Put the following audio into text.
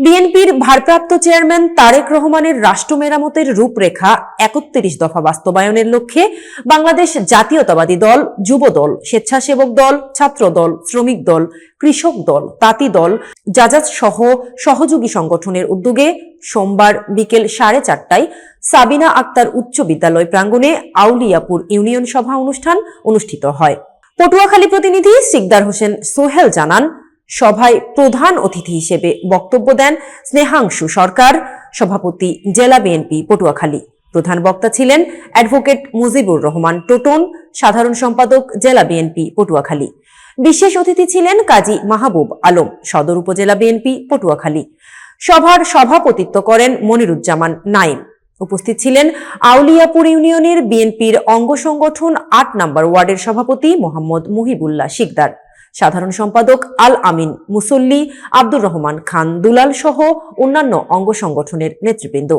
বিএনপির ভারপ্রাপ্ত চেয়ারম্যান তারেক রহমানের রাষ্ট্র মেরামতের রূপরেখা একত্রিশ দফা বাস্তবায়নের লক্ষ্যে বাংলাদেশ জাতীয়তাবাদী দল যুব দল স্বেচ্ছাসেবক দল ছাত্র দল শ্রমিক দল, কৃষক দল, তাঁতি দল জাজাজ সহ সহযোগী সংগঠনের উদ্যোগে সোমবার বিকেল সাড়ে চারটায় সাবিনা আক্তার উচ্চ বিদ্যালয় প্রাঙ্গণে আউলিয়াপুর ইউনিয়ন সভা অনুষ্ঠান অনুষ্ঠিত হয়। পটুয়াখালী প্রতিনিধি সিকদার হোসেন সোহেল জানান সভায় প্রধান অতিথি হিসেবে বক্তব্য দেন স্নেহাংশু সরকার, সভাপতি জেলা বিএনপি পটুয়াখালী। প্রধান বক্তা ছিলেন অ্যাডভোকেট মুজিবুর রহমান টোটন, সাধারণ সম্পাদক জেলা বিএনপি পটুয়াখালী। বিশেষ অতিথি ছিলেন কাজী মাহবুব আলম, সদর উপজেলা বিএনপি পটুয়াখালী। সভার সভাপতিত্ব করেন মনিরুজ্জামান নাইম উপস্থিত ছিলেন আউলিয়াপুর ইউনিয়নের বিএনপির অঙ্গ সংগঠন আট নম্বর ওয়ার্ডের সভাপতি মোহাম্মদ মুহিবুল্লাহ শিকদার। সাধারণ সম্পাদক আল আমিন মুসল্লি আব্দুর রহমান খান দুলাল সহ অন্যান্য অঙ্গ সংগঠনের নেতৃবৃন্দ।